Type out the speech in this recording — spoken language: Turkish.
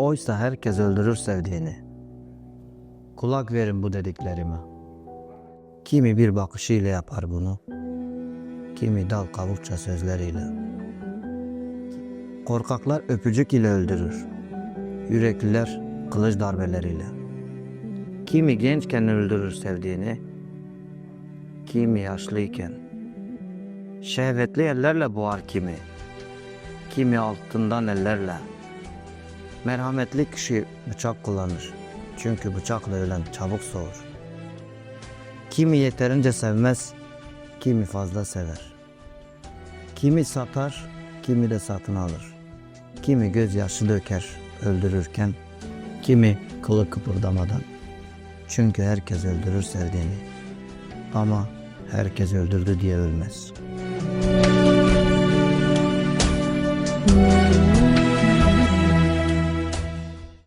Oysa herkes öldürür sevdiğini. Kulak verin bu dediklerime. Kimi bir bakışıyla yapar bunu. Kimi dal kavukça sözleriyle. Korkaklar öpücük ile öldürür. Yürekliler kılıç darbeleriyle. Kimi gençken öldürür sevdiğini. Kimi yaşlıyken. Şehvetli ellerle boğar kimi. Kimi altından ellerle. Merhametli kişi bıçak kullanır. Çünkü bıçakla ölen çabuk soğur. Kimi yeterince sevmez, kimi fazla sever. Kimi satar, kimi de satın alır. Kimi gözyaşı döker öldürürken, kimi kılı kıpırdamadan. Çünkü herkes öldürür sevdiğini. Ama herkes öldürdü diye ölmez.